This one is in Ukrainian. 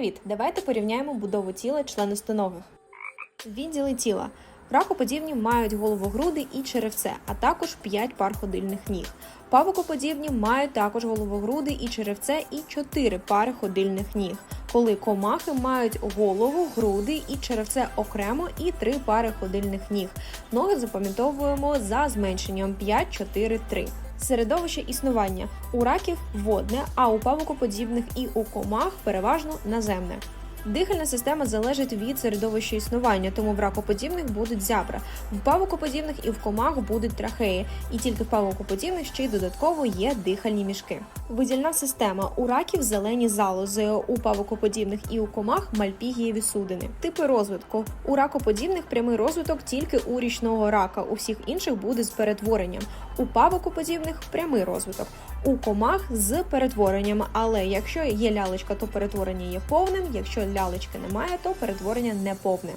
Привіт! Давайте порівняємо будову тіла членистоногих. Відділи тіла. Ракоподібні мають головогруди і черевце, а також 5 пар ходильних ніг. Павукоподібні мають також головогруди і черевце і 4 пари ходильних ніг. Коли комахи мають голову, груди і черевце окремо і 3 пари ходильних ніг. Ноги запам'ятовуємо за зменшенням 5, 4, 3. Середовище існування у раків водне, а у павукоподібних і у комах переважно наземне. Дихальна система залежить від середовища існування, тому в ракоподібних будуть зябра. В павукоподібних і в комах будуть трахеї, і тільки в павукоподібних ще й додатково є дихальні мішки. Видільна система у раків зелені залози, у павукоподібних і у комах мальпігієві судини. Типи розвитку у ракоподібних прямий розвиток тільки у річного рака, у всіх інших буде з перетворенням. У павукоподібних прямий розвиток. У комах з перетворенням, але якщо є лялечка, то перетворення є повним. Якщо лялечки немає, то перетворення не повне.